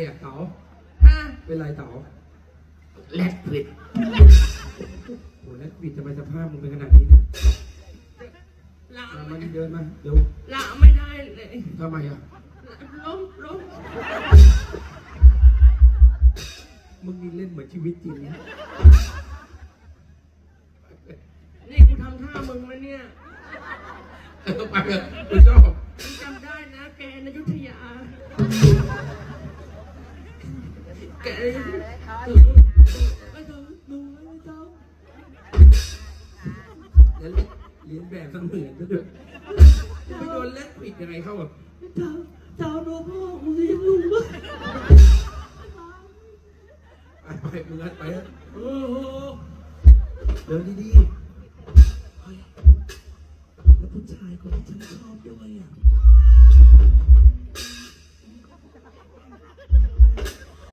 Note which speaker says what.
Speaker 1: เนี่ยเต๋า
Speaker 2: อะ
Speaker 1: เป็นไรเต๋า
Speaker 2: แลดผิด
Speaker 1: โหแล้วบิดทำไมสภาพมึงเป็นขนาดนี้เนี่ย
Speaker 2: ละ
Speaker 1: มามาเดินมาเดี๋ยว
Speaker 2: ละไม่ได้เลย
Speaker 1: ทำไมอะ
Speaker 2: ล้มล้ม
Speaker 1: มึงนี่เล่นเหมือนชีวิตจริงนะ
Speaker 2: นี่กูทำท่ามึงไหมเนี่ย
Speaker 1: เออไปเถอะกูชอบ
Speaker 2: มึงจำได้นะแกในอยุธยา กในอยุธยาไม่ต้องมึงไม่ต้อง
Speaker 1: แล้วเรียนแบบเสมือนก็ด้วยไปโดนเล่นผิดยังไงเข้าแบบ
Speaker 2: เจ้าเจ้าดูพ่อกูสิลุง
Speaker 1: ไปไปมึงงัดไปเถอะ
Speaker 2: โอ้โห
Speaker 1: เดินดี
Speaker 2: แล้วผู้ชายคนที่ฉันชอบด้วยอะ